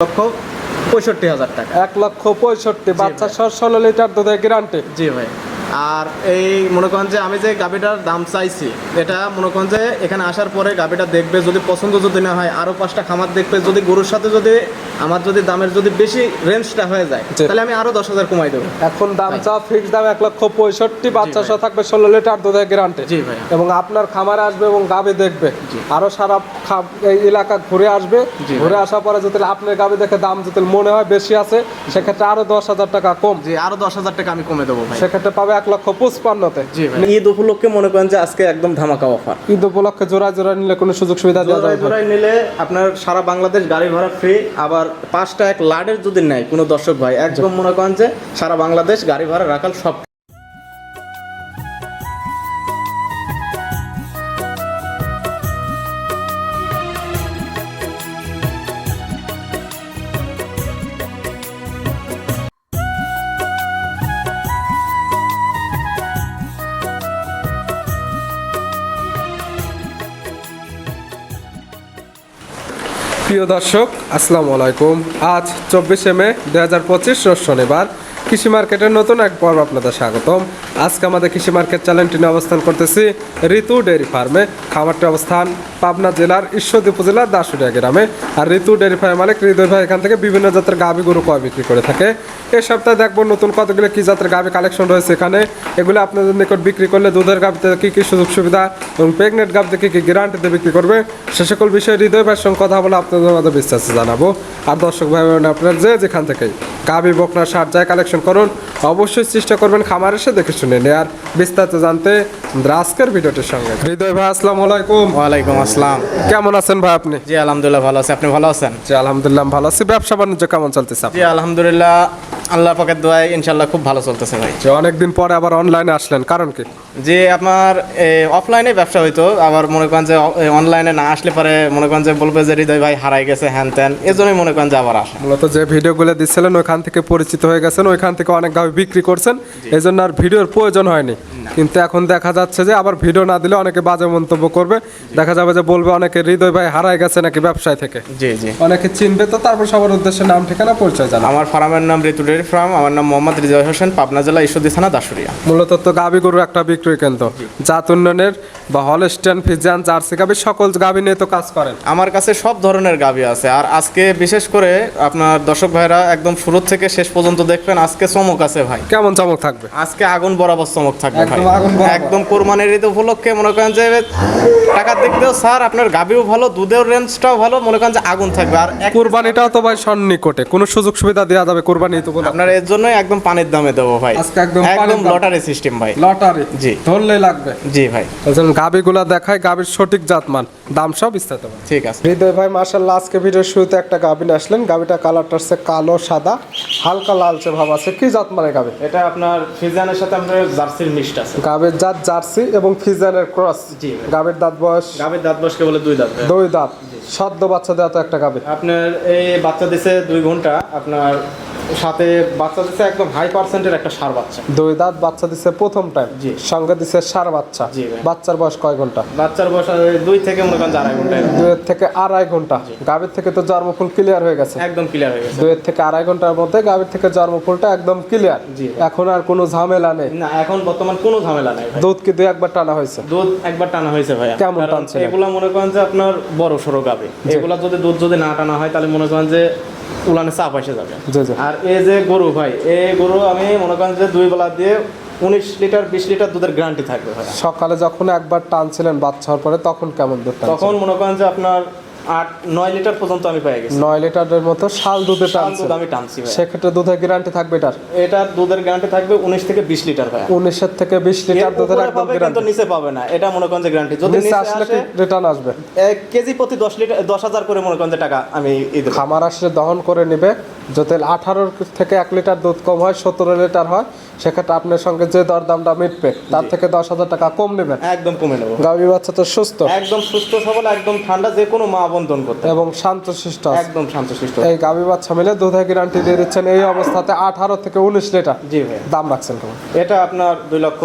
লক্ষ পঁয়ষট্টি হাজার টাকা এক লক্ষ পঁয়ষট্টি বাচ্চা সহ ষোলো লিটার দুধের গ্যারান্টি জি ভাই আর এই মনে করেন যে আমি যে গাভিটার দাম চাইছি এটা মনে করেন যে এখানে আসার পরে গাভিটা দেখবে যদি পছন্দ যদি না হয় আরও পাঁচটা খামার দেখবে যদি গরুর সাথে যদি আমার যদি দামের যদি বেশি রেঞ্জটা হয়ে যায় তাহলে আমি আরও দশ হাজার কমাই দেবো। এখন দাম। চা ফিক্স দাম এক লক্ষ পঁয়ষট্টি বাচ্চা। সহ থাকবে ষোলো লিটার দুধের গ্যারান্টি জি ভাই। এবং আপনার খামারে আসবে এবং গাবে দেখবে। আরও সারা এই এলাকা ঘুরে আসবে। ঘুরে আসার পরে যদি আপনার গাবে দেখে দাম যদি মনে হয় বেশি আছে সেক্ষেত্রে আরও দশ হাজার টাকা কম। জি আরও দশ হাজার টাকা আমি কমে দেবো সেক্ষেত্রে পাবে এক লক্ষ পঁচপান্নতে। ঈদ উপলক্ষে মনে করেন যে আজকে একদম ধামাকা অফার ঈদ উপলক্ষে জোড়া জোড়া নিলে কোনো সুযোগ সুবিধা দেওয়া যাবে জোড়ায় নিলে আপনার সারা বাংলাদেশ গাড়ি ভাড়া ফ্রি আবার পাঁচটা এক লাডের যদি নেয় কোনো দর্শক ভাই একদম মনে করেন যে সারা বাংলাদেশ গাড়ি ভাড়া রাখাল সব প্রিয় দর্শক, আসসালামু আলাইকুম। আজ চব্বিশে মে দু হাজার পঁচিশ শনিবার। কৃষি মার্কেটের নতুন এক পর্ব আপনাদের স্বাগতম। আজকে আমাদের কৃষি মার্কেট চ্যানেলটি নিয়ে অবস্থান করতেছি ঋতু ডেয়ারি ফার্মে খামারটি অবস্থান পাবনা জেলার ঈশ্বরদী উপজেলার দাসুরিয়া গ্রামে। আর ঋতু ডেয়ারি ফার্মের মালিক হৃদয় ভাই এখান থেকে বিভিন্ন জাতের গাভী গরু কয় বিক্রি করে থাকে। এ সপ্তাহে দেখব নতুন কতগুলো কী জাতের গাভী কালেকশন রয়েছে এখানে। এগুলো আপনাদের নিকট বিক্রি করলে দুধের গাভিতে কী কী সুযোগ সুবিধা এবং প্রেগনেন্ট গাভিতে কী কী গ্যারান্টিতে বিক্রি করবে, সে সকল বিষয়ে হৃদয় ভাইয়ের সঙ্গে কথা বলে আপনাদের মধ্যে বিস্তারিত জানাব। আর দর্শক ভাই বোন আপনার যে যেখান থেকেই গাভী বকনা, সার যায় কালেকশন করুন, অবশ্যই চেষ্টা করবেন খামার এসে দেখে শুনে নেয়ার বিস্তারিত জানতে আমাদের আজকের ভিডিওটির সঙ্গে। হৃদয় ভাই আসসালামু আলাইকুম। ওয়ালাইকুম আসসালাম। কেমন আছেন ভাই আপনি? জি আলহামদুলিল্লাহ ভালো আছি। আপনি ভালো আছেন? জি আলহামদুলিল্লাহ ভালো আছি। ব্যবসা বাণিজ্য কেমন চলতেছে? জি আলহামদুলিল্লাহ আল্লাহ পাকের দোয়ায় ইনশাল্লাহ খুব ভালো চলতেছে ভাই। যে অনেকদিন পরে আবার অনলাইনে আসলেন কারণ কি? যে আপনার অফলাইনে ব্যবসা হইতো আবার মনে করেন যে অনলাইনে না আসলে পরে মনে করেন যে বলবে যে হৃদয় ভাই হারাই গেছে হ্যান ত্যান। এজন্যই মনে করেন যে আবার আসা। মূলত যে ভিডিওগুলো দিচ্ছিলেন ওইখান থেকে পরিচিত হয়ে গেছেন ওইখান থেকে অনেক গাভি বিক্রি করছেন এই জন্য আর ভিডিওর প্রয়োজন হয়নি। কিন্তু এখন দেখা যাচ্ছে যে আবার ভিডিও না দিলে অনেকে বাজে মন্তব্য করবে। দেখা যাবে যে বলবে অনেকে হৃদয় ভাই হারাই গেছে নাকি ব্যবসায় থেকে? জি জি। অনেকে চিনবে তো তারপর সবার উদ্দেশ্যে নাম ঠিকানা পরিচয় জানা আমার ফার্মের নাম ঋতু ডেয়ারি ফার্ম আমার নাম মোহাম্মদ রিজয় হোসেন পাবনা জেলা ঈশ্বরদী থানা দাসুরিয়া মূলত তো গাভি গরু একটা বিক্রয় কেন্দ্র। জাত উন্নয়নের বা হলস্টেন ফিজিয়ান জার্সি গাভি সকল গাভি নিয়ে তো কাজ করেন। আমার কাছে সব ধরনের গাভি আছে। আর আজকে বিশেষ করে আপনার দর্শক ভাইরা একদম শুরু থেকে শেষ পর্যন্ত দেখবেন আজকে চমক আছে ভাই। কেমন চমক থাকবে? আজকে আগুন বরাবর চমক থাকবে ভাই। একদম। কোরবানির ঈদ উপলক্ষে মনে করেন যে টাকার দিক দিয়েও স্যার আপনার গাভিও ভালো দুধের রেঞ্জটাও ভালো মনে করেন যে আগুন থাকবে। আর কুরবানিটাও তো ভাই সন্নিকটে। কোনো সুযোগ সুবিধা দেওয়া যাবে কোরবানি তো আপনার এর জন্যই একদম পানির দামে দেবো ভাই। আজকে একদম একদম লটারি সিস্টেম ভাই। লটারি। জি। ধরলে লাগবে। জি ভাই। বলছেন গাবিগুলা দেখায় গাবির সঠিক জাতমান। দাম সব বিস্তারিত। ঠিক আছে। হৃদয় ভাই মার্শাল্লাহ আজকে ভিডিওর শুরুতে একটা গাবিন আসলেন। গাবিটা কালারটা হচ্ছে কালো সাদা হালকা লালচে ভাব আছে। কি জাত মানে গাবি? এটা আপনার ফিজানের সাথে আপনার জার্সির মিক্সড আছে। গাবির জাত জার্সি এবং ফিজানের ক্রস। জি। গাবির দাঁত বয়স? গাভির দাঁত বসকে বলে দুই দাঁত দুই দাঁত। সদ্য বাচ্চা দেওয়া তো একটা গাবি। আপনার এই বাচ্চা দিছে দুই ঘণ্টা। আপনার সাথে বাচ্চা দিছে একদম হাই পার্সেন্টের একটা সার বাচ্চা। দুই দাঁত বাচ্চা দিছে প্রথম টাইম জি। সঙ্গে দিছে সার বাচ্চা। জি বাচ্চার বয়স কয় ঘণ্টা? বাচ্চার বয়স দুই থেকে মনে করেন আড়াই ঘণ্টা। দুয়ের থেকে আড়াই ঘণ্টা। গাবির থেকে তো জন্মফুল ক্লিয়ার হয়ে গেছে। একদম ক্লিয়ার হয়ে গেছে। দুয়ের থেকে আড়াই ঘণ্টার মধ্যে গাভীর থেকে জন্মফুলটা একদম ক্লিয়ার জি। এখন আর কোনো ঝামেলা নেই। না এখন বর্তমান কোনো ঝামেলা নাই ভাই। দুধ কি দুই একবার টানা হয়েছে? দুধ একবার টানা হয়েছে ভাইয়া। কেমন টানছিলেন? এগুলা মনে করেন যে আপনার বড় সড়ো গাবে এগুলা যদি দুধ যদি না টানা হয় তাহলে মনে করেন যে উলানে চাপ এসে যাবে। আর এই যে গরু ভাই এই গরু আমি মনে করেন যে দুই বেলা দিয়ে উনিশ লিটার বিশ লিটার দুধের গ্যারান্টি থাকবে সকালে যখন একবার টানছিলেন বাচ্চা হওয়ার পরে তখন কেমন দুধ তখন মনে করেন যে আপনার আট নয় লিটার পর্যন্ত আমি পেয়ে গেছি। নয় লিটারের মতো শাল দুধে টানছি। আমি টানছি সেক্ষেত্রে দুধের গ্যারান্টি থাকবে এটার? এটার দুধের গ্যারান্টি থাকবে উনিশ থেকে বিশ লিটার ভাই উনিশের থেকে বিশ লিটার দুধের একদম কিন্তু গ্যারান্টি নিচে পাবে না। এটা মনে করেন যে গ্যারান্টি যদি নিচে আসলে রিটার্ন আসবে। এক কেজি প্রতি দশ লিটার দশ হাজার করে মনে করেন যে টাকা আমি খামার আসলে দহন করে নেবে। যদি আঠারোর থেকে এক লিটার দুধ কম হয় সতেরো লিটার হয় সেক্ষেত্রে আপনার সঙ্গে যে দরদামটা মিটবে তার থেকে দশ হাজার টাকা কম নেবেন। একদম কমে নেব। গাভী বাচ্চা তো সুস্থ। একদম সুস্থ সবল একদম ঠান্ডা যে কোনো মা বন্ধন করতে এবং শান্ত শিষ্ট আছে। একদম শান্তশিষ্ট। এই গাভী বাচ্চা মিলে দুধের গ্যারান্টি দিয়ে দিচ্ছেন। এই অবস্থাতে আঠারো থেকে উনিশ লিটার জি ভাই দাম রাখছেন কেমন? এটা আপনার দুই লক্ষ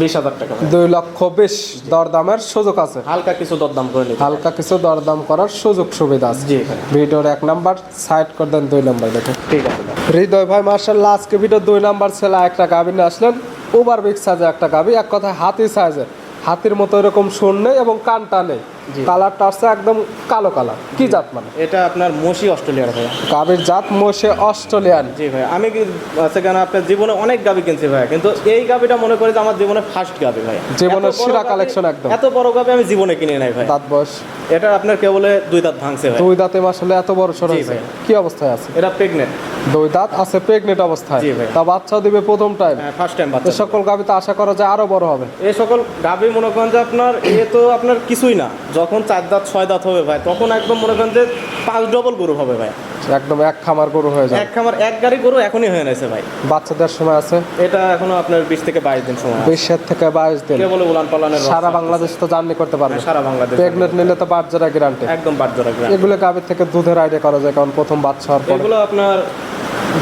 বিশ হাজার টাকা দুই লক্ষ বিশ দরদামের সুযোগ আছে। হালকা কিছু দরদাম করে নিতে। হালকা কিছু দরদাম করার সুযোগ সুবিধা আছে। জি ভিডিওর এক নাম্বার সাইড করে দেন দুই নাম্বার দেখেন ঠিক আছে। হৃদয় ভাই মার্শাল্লাহ আজকে ভিডিও দুই নাম্বার ছেলে একটা গাভি নিয়ে আসলেন। ওভার বিগ সাইজে একটা গাভি এক কথায় হাতি সাইজে হাতির মতো এরকম শূন্য নেই এবং কানটা নেই। কালারটা আসছে একদম কালো কালার। কি জাত মানে? এটা আপনার মসি অস্ট্রেলিয়ার ভাইয়া। গাভির জাত মোশে অস্ট্রেলিয়ান। জি ভাই আমি সেখানে আপনার জীবনে অনেক গাবি কিনছি ভাই কিন্তু এই গাবিটা মনে করি যে আমার জীবনে ফার্স্ট গাবি ভাই জীবনের সেরা collection একদম। এত বড় গাবি আমি জীবনে কিনে নাই ভাই দাঁত বয়স। এটা আপনার কেবলে দুই দাঁত ভাঙছে ভাই দুই দাঁতে আসলে এত বড় সর হয়েছে। ভাই। কি অবস্থায় আছে? এটা প্রেগনেন্ট দুই দাঁত আছে প্রেগনেন্ট অবস্থায়। তা বাচ্চা দিবে প্রথম টাইম ফার্স্ট টাইম বাচ্চা সকল গাভিতে আশা করা যায় আরও বড় হবে। এই সকল গাবি মনে করেন যে আপনার এ তো আপনার কিছুই না। যখন চার দাঁত ছয় দাঁত হবে ভাই তখন একদম মনে করেন যে পাঁচ ডবল গরু হবে ভাই। একদম এক খামার গরু হয়ে যায় এক খামার এক গাড়ি গরু এখনই হয়ে গেছে ভাই। বাচ্চাদের সময় আছে? এটা এখনও আপনার বিশ থেকে বাইশ দিন সময়। বিশের থেকে বাইশ দিন। কেবল উলান পালানের সারা বাংলাদেশ তো জার্নি করতে পারবে। হ্যাঁ, সারা বাংলাদেশ প্রেগনেন্ট নিলে তো বাচ্চারা গ্যারান্টি একদম বাধ্যরা গ্রাম এগুলো গাভীর থেকে দুধের আইডিয়া করা যায় কারণ প্রথম বাচ্চা হওয়ার পরে। এগুলো আপনার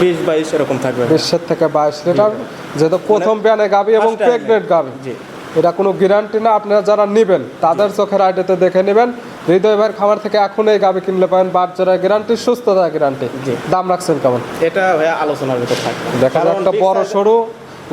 বিশ বাইশ এরকম থাকবে বিশের থেকে বাইশ লিটার যেহেতু প্রথম বিয়ানে গাভী এবং প্রেগনেন্ট গাভী। জি। এটা কোনো গ্যারান্টি না আপনারা যারা নেবেন তাদের চোখের আইডিতে দেখে নেবেন। হৃদয় ভাইয়ের খামার থেকে এখন এই গাভী কিনলে পাবেন বাচ্চারা গ্যারান্টি সুস্থতা গ্যারান্টি। দাম রাখছেন কেমন? এটা ভাইয়া আলোচনার ভিতর থাকবে দেখা যায় একটা বড় সরু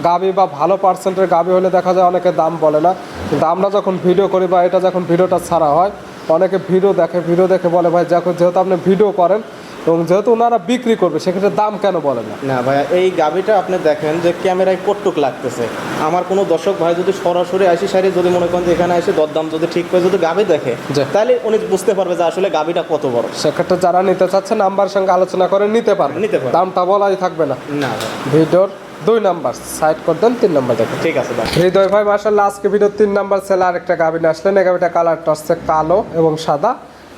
গাবি বা ভালো পার্সেন্টের গাবি হলে দেখা যায় অনেকে দাম বলে না। কিন্তু আমরা যখন ভিডিও করি বা এটা যখন ভিডিওটা ছাড়া হয় অনেকে ভিডিও দেখে ভিডিও দেখে বলে ভাই যখন যেহেতু আপনি ভিডিও করেন এবং যেহেতু ওনারা বিক্রি করবে সেক্ষেত্রে দাম কেন বলে না? না ভাইয়া এই গাবিটা আপনি দেখেন যে ক্যামেরায় কটটুক লাগতেছে। আমার কোনো দর্শক ভাই যদি সরাসরি আসি সারি যদি মনে করেন যে এখানে এসে দরদাম যদি ঠিক করে যদি গাবি দেখে। তাহলে উনি বুঝতে পারবে যে আসলে গাবিটা কত বড়। সেক্ষেত্রে যারা নিতে চাচ্ছে নাম্বার সঙ্গে আলোচনা করে নিতে পারবে। নিতে পারবে। দামটা বলাই থাকবে না। না ভিডিওর দুই নাম্বার সাইড করে দেন তিন নাম্বার দেখেন ঠিক আছে ভাই। হৃদয় ভাই মার্শাল্লাহ আজকে ভিডিও তিন নাম্বার ছেলে আরেকটা গাভিন আসলেন। এই গাভিটা কালারটা হচ্ছে কালো এবং সাদা।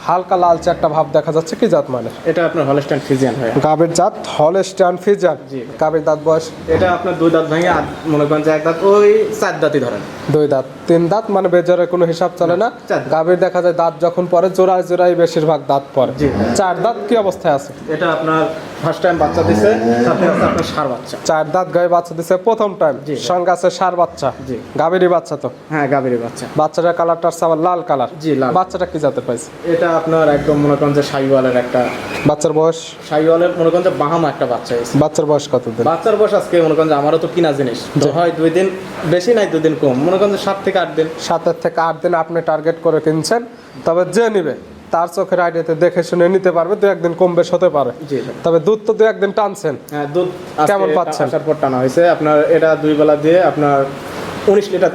হালকা লালচে একটা ভাব দেখা যাচ্ছে কি জাত মানে? এটা আপনার হলস্টান ফিজিয়ান হয়। গাবের জাত হলস্টান ফিজিয়ান। জি। গাবের দাঁত বয়স? এটা আপনার দুই দাঁত ভাঙে মনে করেন যে এক দাঁত ওই চার দাঁতই ধরেন। দুই দাঁত। তিন দাঁত মানে বেজরের কোনো হিসাব চলে না। গাবের দেখা যায় দাঁত যখন পরে জোড়ায় জোড়ায় বেশিরভাগ দাঁত পরে। জি। চার দাঁত কি অবস্থায় আছে? এটা আপনার ফার্স্ট টাইম বাচ্চা দিছে আছে আপনার সার বাচ্চা। চার দাঁত গায়ে বাচ্চা দিছে প্রথম টাইম। সঙ্গে আছে সার বাচ্চা। জি। গাভীরই বাচ্চা তো। হ্যাঁ গাভীর বাচ্চা। বাচ্চাটার কালারটা হচ্ছে আবার লাল কালার জি, লাল। বাচ্চাটা কি জাতের পাইছে? এটা আপনার একদম মনে করেন যে শাহিওয়ালের একটা বাচ্চার বয়স? শাহিওয়ালের মনে করেন যে বাহামা একটা বাচ্চা এসে বাচ্চার বয়স কত দিন বাচ্চার বয়স আজকে মনে করেন যে আমারও তো কিনা জিনিস। তো হয় দুই দিন বেশি নাই দুই দিন কম। মনে করেন যে সাত থেকে আট দিন। সাতের থেকে আট দিন আপনি টার্গেট করে কিনছেন। তবে যে নিবে তার চোখের আইডিয়াতে দেখে শুনে নিতে পারবে দু একদিন কম বেশ হতে পারে। তবে দুধ তো দু একদিন টানছেন। হ্যাঁ দুধ কেমন পাচ্ছেন? আসার পর টানা হয়েছে। আপনার এটা দুই বেলা দিয়ে আপনার উনিশ লিটার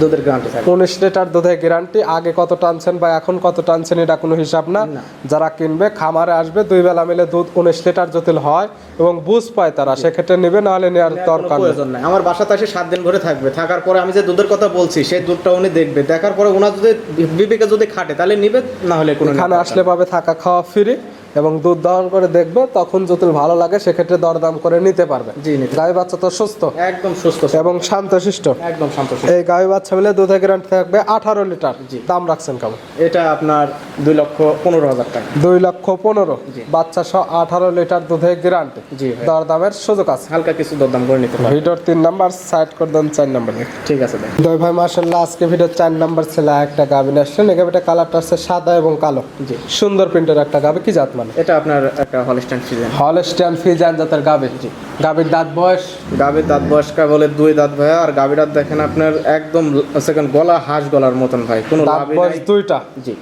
দুধের গ্যারান্টি থাকে। উনিশ লিটার দুধের গ্যারান্টি আগে কত টানছেন বা এখন কত টানছেন এটা কোনো হিসাব না। যারা কিনবে খামারে আসবে দুই বেলা মিলে দুধ উনিশ লিটার যদি হয় এবং বুঝ পায় তারা সেক্ষেত্রে নেবে নাহলে নেওয়ার দরকার নেই। নাই। আমার বাসাতে এসে সাত দিন ভরে থাকবে। থাকার পরে আমি যে দুধের কথা বলছি সেই দুধটা উনি দেখবে। দেখার পরে ওনার যদি বিবেকে যদি খাটে তাহলে নিবে না হলে কোনো এখানে আসলে পাবে থাকা খাওয়া ফ্রি এবং দুধ দহন করে দেখবে তখন যদি ভালো লাগে সেক্ষেত্রে দরদাম করে নিতে পারবে। জি, গাই বাচ্চা তো সুস্থ। একদম সুস্থ এবং শান্ত শান্তশিষ্ট। একদম শান্ত এই গাই বাচ্চা মিলে দুধের গ্যারান্টি থাকবে আঠারো লিটার। জি। দাম রাখছেন কেমন? এটা আপনার দুই লক্ষ পনেরো হাজার টাকা। দুই লক্ষ পনেরো। বাচ্চা সহ আঠারো লিটার দুধের গ্যারান্টি জি। দরদামের সুযোগ আছে। হালকা কিছু দরদাম করে নিতে পারবে। ভিডিওর তিন নাম্বার সাইড করে দেন চার নাম্বার ঠিক আছে দুই ভাই মার্শাল্লাহ আজকে ভিডিওর চার নাম্বার ছেলে একটা গাভিন আসছেন। এই গাভিটা কালারটা হচ্ছে সাদা এবং কালো। জি। সুন্দর প্রিন্টের একটা গাভি কি জাত মানে? এটা আপনার একটা হলস্টাইন ফিজেন হলস্টিয়ান ফিজান জাতের জি। গাভির দাঁত বয়স? গাভীর দাঁত বয়স্কা বলে দুই দাঁত ভাই আর গাভীর দাঁত দেখেন আপনার একদম সেকেন্ড গলা হাঁস গলার মতন ভাই কোনো দাঁত বয়স দুইটা? জি।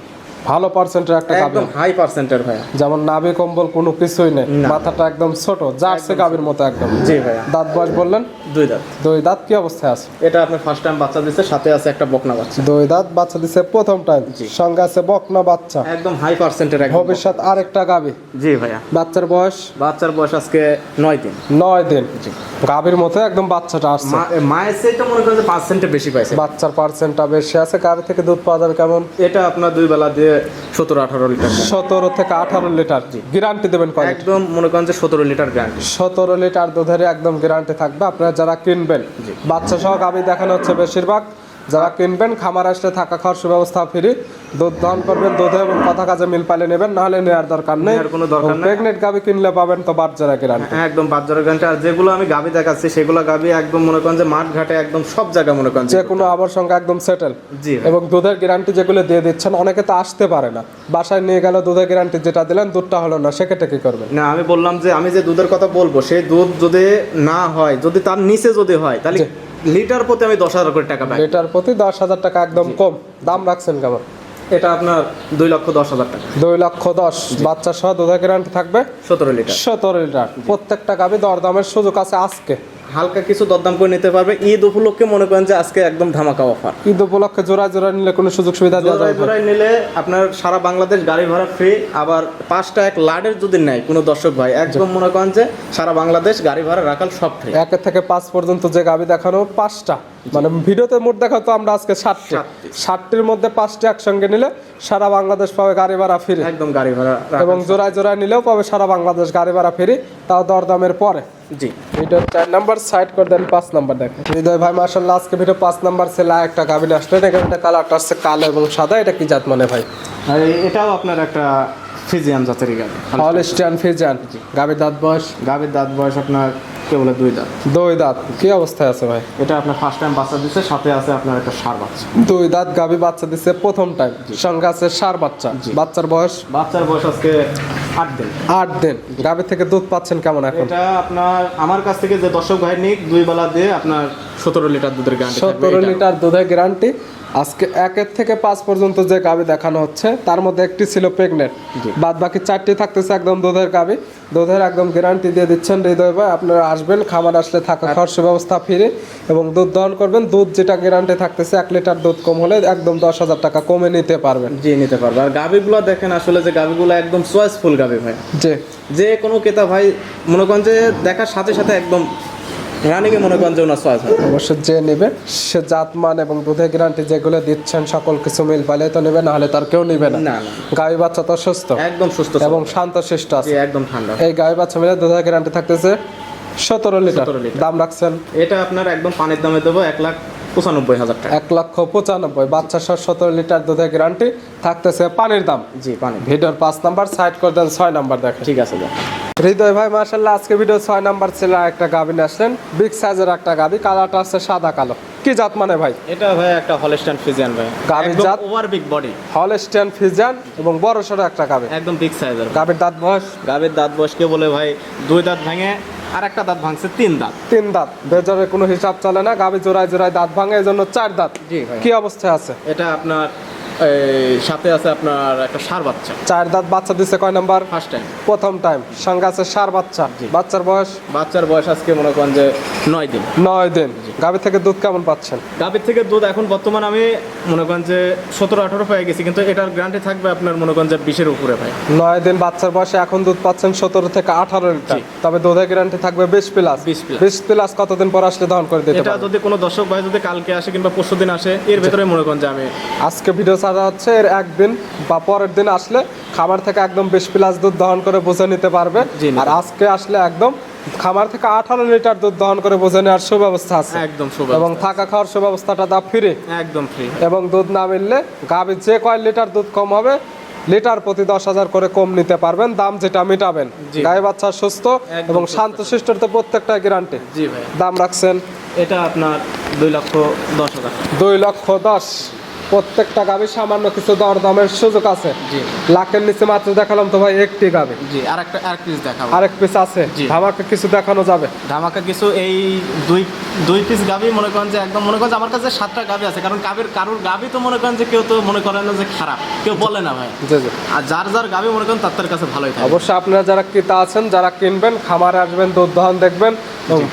ভালো পার্সেন্টের একটা গাভি একদম হাই পার্সেন্টের ভাইয়া। যেমন নাভি কম্বল কোনো কিছুই নেই মাথাটা একদম ছোট জার্সি গাভির মতো একদম। জি ভাইয়া। দাঁত বয়স বললেন? দুই দাঁত। দুই দাঁত কি অবস্থায় আছে? এটা আপনার ফার্স্ট টাইম বাচ্চা দিচ্ছে সাথে আছে একটা বকনা বাচ্চা। দুই দাঁত বাচ্চা দিছে প্রথম টাইম সঙ্গে আছে বকনা বাচ্চা। একদম হাই পার্সেন্টের একদম ভবিষ্যৎ আরেকটা গাভি। জি ভাইয়া। বাচ্চার বয়স? বাচ্চার বয়স আজকে নয় দিন। নয় দিন। জি। গাভীর মতো একদম বাচ্চাটা আসছে। মায়ের সেইটা মনে করেন পার্সেন্টে বেশি পাইছে। বাচ্চার পার্সেন্টটা বেশি আছে। গাভী থেকে দুধ পাওয়া যাবে কেমন? এটা আপনার দুই বেলা দিয়ে সতেরো আঠারো লিটার সতেরো থেকে আঠারো লিটার গ্যারান্টি দেবেন একদম মনে করেন যে সতেরো লিটার গ্যারান্টি। সতেরো লিটার দুধের একদম গ্যারান্টি থাকবে। আপনারা যারা কিনবেন বাচ্চা সহ গাভী দেখানো হচ্ছে বেশিরভাগ। যারা কিনবেন খামার আসলে থাকা খাওয়ার সুব্যবস্থা ফ্রি। দুধ দহন করবেন দুধে এবং কথা কাজে মিল পাইলে নেবেন নাহলে নেওয়ার দরকার নেই। আর কোনো দরকার নেই। প্রেগনেন্ট গাবি কিনলে পাবেন তো বাচ্চারা গ্যারান্টি হ্যাঁ, একদম বাজারের গানটা আর যেগুলো আমি গাবি দেখাচ্ছি সেগুলো গাবি একদম মনে করেন যে মাঠ ঘাটে একদম সব জায়গায় মনে করেন যে কোনো আবার সঙ্গে একদম সেটেল জি। এবং দুধের গ্যারান্টি যেগুলো দিয়ে দিচ্ছেন অনেকে তো আসতে পারে না। বাসায় নিয়ে গেলে দুধের গ্যারান্টি যেটা দিলেন দুধটা হলো না সেক্ষেত্রে কি করবেন? না আমি বললাম যে আমি যে দুধের কথা বলব সেই দুধ যদি না হয় যদি তার নিচে যদি হয় তাহলে। লিটার প্রতি আমি দশ হাজার করে টাকা পাই লিটার প্রতি দশ হাজার টাকা একদম কম। দাম রাখছেন কেমন? এটা আপনার দুই লক্ষ দশ হাজার টাকা। দুই লক্ষ দশ। বাচ্চা সহ দুধের গ্যারান্টি থাকবে সতেরো লিটার। সতেরো লিটার। প্রত্যেকটা গাবি দরদামের সুযোগ আছে আজকে। হালকা কিছু দরদাম করে নিতে পারবে। ঈদ উপলক্ষে মনে করেন যে আজকে একদম ধামাকা অফার ঈদ উপলক্ষে জোড়া জোড়া নিলে কোনো সুযোগ সুবিধা দেওয়া যাবে জোড়ায় নিলে আপনার সারা বাংলাদেশ গাড়ি ভাড়া ফ্রি আবার পাঁচটা এক লাডের যদি নেয় কোনো দর্শক ভাই একদম মনে করেন যে সারা বাংলাদেশ গাড়ি ভাড়া রাখাল সব ফ্রি একের থেকে পাঁচ পর্যন্ত যে গাবি দেখানো পাঁচটা। মানে ভিডিওতে মোট দেখা তো আমরা আজকে ষাটটি। ষাটটির মধ্যে পাঁচটি একসঙ্গে নিলে সারা বাংলাদেশ পাবে গাড়ি ভাড়া ফ্রি একদম গাড়ি ভাড়া এবং জোড়ায় জোড়ায় নিলেও পাবে সারা বাংলাদেশ গাড়ি ভাড়া ফ্রি তাও দরদামের পরে। জি। ভিডিও চার নাম্বার সাইড করে দেন পাঁচ নাম্বার দেখেন। হৃদয় ভাই মার্শাল্লাহ আজকে ভিডিও পাঁচ নাম্বার সেলা একটা গাবিন আসলেন একটা কালারটা আসছে কালো এবং সাদা। এটা কি জাত মানে ভাই? এটাও আপনার একটা ফিজিয়ান জাতেরই গাড়ি হলস্টিয়ান ফিজিয়ান গাবির দাঁত বয়স? গাভীর দাঁত বয়স আপনার কে বলে দুই দাঁত? দুই দাঁত। কি অবস্থায় আছে ভাই? এটা আপনার ফার্স্ট টাইম বাচ্চা দিচ্ছে সাথে আছে আপনার একটা সার বাচ্চা। দুই দাঁত গাবি বাচ্চা দিচ্ছে প্রথম টাইম সঙ্গে আছে সার বাচ্চা। বাচ্চার বয়স? বাচ্চার বয়স আজকে আট দিন। আট দিন। গাবি থেকে দুধ পাচ্ছেন কেমন এখন? এটা আপনার আমার কাছ থেকে যে দর্শক ভাই নিক দুই বেলা দিয়ে আপনার সতেরো লিটার দুধের গ্যারান্টি সতেরো লিটার দুধের গ্যারান্টি আজকে একের থেকে পাঁচ পর্যন্ত যে গাবি দেখানো হচ্ছে তার মধ্যে একটি ছিল প্রেগনেন্ট বাদ বাকি চারটি থাকতেছে একদম দুধের গাবি। দুধের একদম গ্যারান্টি দিয়ে দিচ্ছেন হৃদয় ভাই আপনারা আসবেন খামার আসলে থাকা খরচ ব্যবস্থা ফিরে এবং দুধ দহন করবেন। দুধ যেটা গ্যারান্টি থাকতেছে এক লিটার দুধ কম হলে একদম দশ হাজার টাকা কমে নিতে পারবেন। জি নিতে পারবেন আর গাভিগুলো দেখেন আসলে যে গাভিগুলো একদম চয়েসফুল গাবি ভাই। যে যে কোনো ক্রেতা ভাই মনে করেন যে দেখার সাথে সাথে একদম রানিকে মনে করেন যে ওনার চয়েস হয় অবশ্য যে নেবে সে জাতমান এবং দুধের গ্যারান্টি যেগুলো দিচ্ছেন সকল কিছু মিল পাইলে তো নেবে নাহলে তার কেউ নেবে না। না গাই বাচ্চা তো সুস্থ। একদম সুস্থ এবং শান্ত শিষ্ট আছে। একদম ঠান্ডা। এই গাই বাচ্চা মিলে দুধের গ্যারান্টি থাকতেছে সতেরো লিটার। 17 লিটার। দাম রাখছেন? এটা আপনার একদম পানির দামে দেবো এক লাখ পঁচানব্বই হাজার টাকা। এক লক্ষ পঁচানব্বই বাচ্চা সহ সতেরো লিটার দুধের গ্যারান্টি থাকতেছে পানির দাম। জি পানি। ভিডিওর পাঁচ নাম্বার সাইড করে দেন ছয় নাম্বার দেখেন। ঠিক আছে হৃদয় ভাই মার্শাল্লাহ আজকে ভিডিও ছয় নাম্বার ছিল একটা গাবিন আসলেন। বিগ সাইজের একটা গাবি কালারটা আছে সাদা কালো। কি জাত মানে ভাই? এটা ভাই একটা হলস্টাইন ফিজিয়ান ভাই। গাভীর একদম জাত? Over big body Holstein Friesian এবং বড় সড়ো একটা গাবি একদম বিগ সাইজের গাবির দাঁত বয়স? গাভীর দাঁত বসকে বলে ভাই দুই দাঁত ভাঙে আর একটা দাঁত ভাঙছে তিন দাঁত। তিন দাঁত। বেজরের কোনো হিসাব চলে না গাবি জোড়ায় জোড়ায় দাঁত ভাঙে এই জন্য চার দাঁত। কি অবস্থায় আছে? এটা আপনার সাথে আছে আপনার একটা সার বাচ্চা। চার দাঁত বাচ্চা দিচ্ছে কয় নাম্বার? ফার্স্ট টাইম প্রথম টাইম সঙ্গে আছে সার বাচ্চা। বাচ্চার বয়স? বাচ্চার বয়স আজকে মনে করেন যে নয় দিন। নয় দিন। গাভি থেকে দুধ কেমন পাচ্ছেন? গাভীর থেকে দুধ এখন বর্তমান আমি মনে করেন যে সতেরো আঠারো পেয়ে গেছি কিন্তু এটার গ্যারান্টি থাকবে আপনার মনে করেন যে বিশের উপরে ভাই। নয় দিন বাচ্চার বয়সে এখন দুধ পাচ্ছেন সতেরো থেকে আঠারো লিটার। তবে দুধের গ্যারান্টি থাকবে বিশ প্লাস 20 বিশ প্লাস কতদিন পর আসলে দহন করে দিতে এটা যদি কোনো দর্শক ভাই যদি কালকে আসে কিংবা পরশু দিন আসে এর ভেতরে মনে করেন যে আমি আজকে ভিডিও ছাড়া হচ্ছে এর একদিন বা পরের দিন আসলে খামার থেকে একদম বিশ প্লাস দুধ দহন করে বুঝে নিতে পারবে। আর আজকে আসলে একদম খামার থেকে আঠারো লিটার দুধ দহন করে বুঝে নেওয়ার সুব্যবস্থা আছে। একদম এবং থাকা খাওয়ার সুব্যবস্থাটা দা ফিরে একদম ফ্রি এবং দুধ না মিললে গাভীর যে কয় লিটার দুধ কম হবে লিটার প্রতি দশ হাজার করে কম নিতে পারবেন দাম যেটা মিটাবেন। গায়ে বাচ্চা সুস্থ এবং সুস্থ। শান্ত শিষ্টর তো প্রত্যেকটা গ্যারান্টি দাম রাখছেন এটা আপনার দুই লক্ষ দশ হাজার। দুই লক্ষ দশ। প্রত্যেকটা গাভী সামান্য কিছু দর দামের সুযোগ আছে। লাখের নিচে মাত্র দেখালাম তো ভাই একটি গাভী। জি আর একটা আর পিস দেখাবো। আরেক পিস আছে। জি। ধামাকে কিছু দেখানো যাবে। ধামাকা কিছু এই দুই দুই পিস গাভি মনে করেন যে একদম মনে করেন যে আমার কাছে সাতটা গাভি আছে কারণ গাভীর কারুর গাভি তো মনে করেন যে কেউ তো মনে করেন না যে খারাপ কেউ বলে না ভাই। জি জি। আর যার যার গাভি মনে করেন তার কাছে ভালোই থাকে। অবশ্যই আপনারা যারা ক্রেতা আছেন যারা কিনবেন খামারে আসবেন দুধ দহন দেখবেন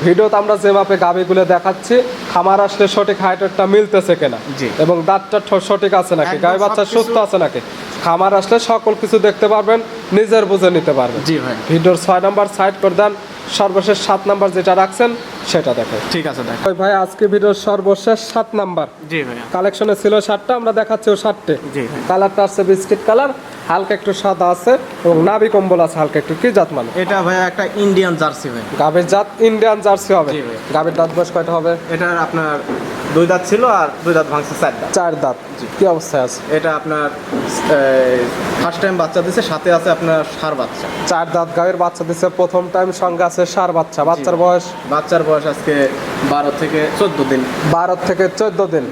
ভিডিওতে আমরা যেভাবে গাভিগুলো দেখাচ্ছি খামার আসলে সঠিক হাইটেরটা মিলতেছে কিনা। এবং দাঁতটা সঠিক আছে নাকি? গাই বাচ্চা সুস্থ আছে নাকি? খামার আসলে সকল কিছু দেখতে পারবেন নিজের বুঝে নিতে পারবেন। জি ভাই। ভিডিওর ছয় নম্বর সাইড করে দেন সর্বশেষ সাত নাম্বার যেটা রাখছেন সেটা দেখে ঠিক আছে দেখো ওই ভাই আজকে ভিডিওর সর্বশেষ সাত নাম্বার। জি ভাই কালেকশনে ছিল সাতটা আমরা দেখাচ্ছি ও সাতটে। জি কালারটা আছে বিস্কিট কালার হালকা একটু সাদা আছে এবং নাভি কম্বল আছে হালকা একটু। কি জাত মানে? এটা ভাই একটা ইন্ডিয়ান জার্সি ভাই গাবের জাত ইন্ডিয়ান জার্সি হবে। জি ভাই। গাভীর দাঁত বয়স কয়টা হবে? এটা আপনার দুই দাঁত ছিল আর দুই দাঁত ভাঙছে চার দাঁত। চার দাঁত। কি অবস্থায় আছে? এটা আপনার ফার্স্ট টাইম বাচ্চা দিছে সাথে আছে আপনার সার বাচ্চা। চার দাঁত গাভীর বাচ্চা দিচ্ছে প্রথম টাইম সঙ্গে আছে সার বাচ্চা। বাচ্চার বয়স? বাচ্চার বয়স আজকে বারো থেকে চোদ্দ দিন। বারো থেকে চোদ্দ দিন।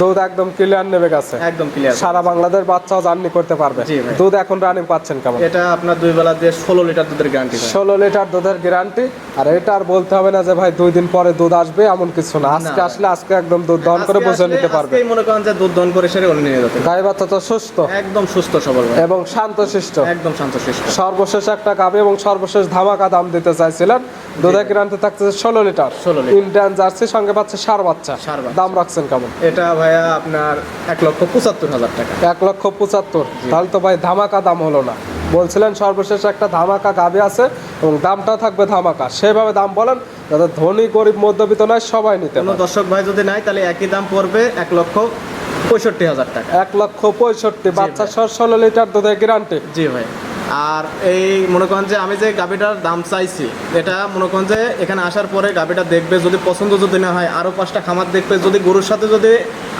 দুধ একদম ক্লিয়ার নেবে গেছে। একদম ক্লিয়ার সারা বাংলাদেশ বাচ্চাও জার্নি করতে পারবে। দুধ এখন রানিং পাচ্ছেন কেমন? এটা আপনার দুই বেলা দিয়ে ষোলো লিটার দুধের গ্যারান্টি ষোলো লিটার দুধের গ্যারান্টি আর এটা আর বলতে হবে না যে ভাই দুই দিন পরে দুধ আসবে এমন কিছু না। আজকে আসলে আজকে একদম দুধ দহন করে বসে নিতে পারবে। মনে করেন যে দুধ দন করে সেরে নিয়ে যেতে গাই বাচ্চা তো সুস্থ। একদম সুস্থ সবল। এবং শান্তশিষ্ট। একদম শান্তশিষ্ট। সর্বশেষ একটা গাভি এবং সর্বশেষ ধামাকা দাম দিতে চাইছিলেন। দুধের গ্যারান্টি থাকতেছে ষোলো লিটার 16 লিটার। ইন্ডিয়ান জার্সি সঙ্গে পাচ্ছে সার বাচ্চা। দাম রাখছেন কেমন? এটা ভাইয়া আপনার এক লক্ষ পঁচাত্তর হাজার টাকা। এক লক্ষ পঁচাত্তর। তাহলে তো ভাই ধামাকা দাম হলো না। বলছিলেন সর্বশেষ একটা ধামাকা গাভি আছে এবং দামটা থাকবে ধামাকা। সেভাবে দাম বলেন যাতে ধনী গরিব মধ্যবিত্ত নয় সবাই নিতে কোনো দর্শক ভাই যদি নাই তাহলে একই দাম পড়বে এক লক্ষ পঁয়ষট্টি হাজার টাকা। এক লক্ষ পঁয়ষট্টি বাচ্চা সহ ষোলো লিটার দুধের গ্যারান্টি জি ভাই। আর এই মনে করেন যে আমি যে গাভিটার দাম চাইছি এটা মনে করেন যে এখানে আসার পরে গাভিটা দেখবে যদি পছন্দ যদি না হয় আরও পাঁচটা খামার দেখবে যদি গরুর সাথে যদি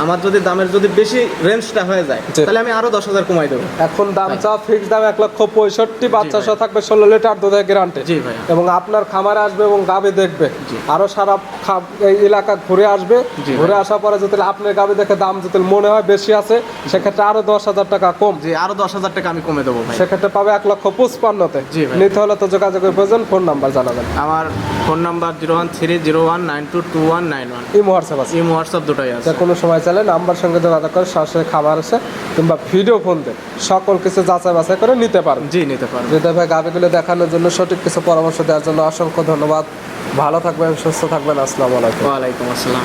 আমার যদি দামের যদি বেশি রেঞ্জটা হয়ে যায় তাহলে আমি আরও দশ হাজার কমাই দেবো। এখন দাম চা ফিক্স দাম এক লক্ষ পঁয়ষট্টি বাচ্চা থাকবে ষোলো লিটার দুধের গ্যারান্টি জি ভাই। এবং আপনার খামারে আসবে এবং গাবি দেখবে। জি। আরও সারা এলাকা ঘুরে আসবে। ঘুরে আসার পরে যদি আপনার গাবি দেখে দাম যদি মনে হয় বেশি আছে সেক্ষেত্রে আরও দশ হাজার টাকা কম। জি আরও দশ হাজার টাকা আমি কমে দেবো সেক্ষেত্রে পাবে এক লক্ষ পঁচপান্নতে। জি নিতে হলে তো যোগাযোগের প্রয়োজন ফোন নাম্বার জানাবেন। আমার phone number zero one three zero one nine two two one nine one. এই হোয়াটসঅ্যাপ আছে। ইম হোয়াটসঅ্যাপ দুটোই আছে। কোনো সময় চাইলে নাম্বার সঙ্গে যোগাযোগ করে সরাসরি খাবার আছে কিংবা ভিডিও ফোন দেন। সকল কিছু যাচাই বাছাই করে নিতে পারবেন। জি নিতে পারব হৃদয় ভাই গাবিগুলো দেখানোর জন্য সঠিক কিছু পরামর্শ দেওয়ার জন্য অসংখ্য ধন্যবাদ। ভালো থাকবেন সুস্থ থাকবেন আসসালামু আলাইকুম। ওয়ালাইকুম আসসালাম।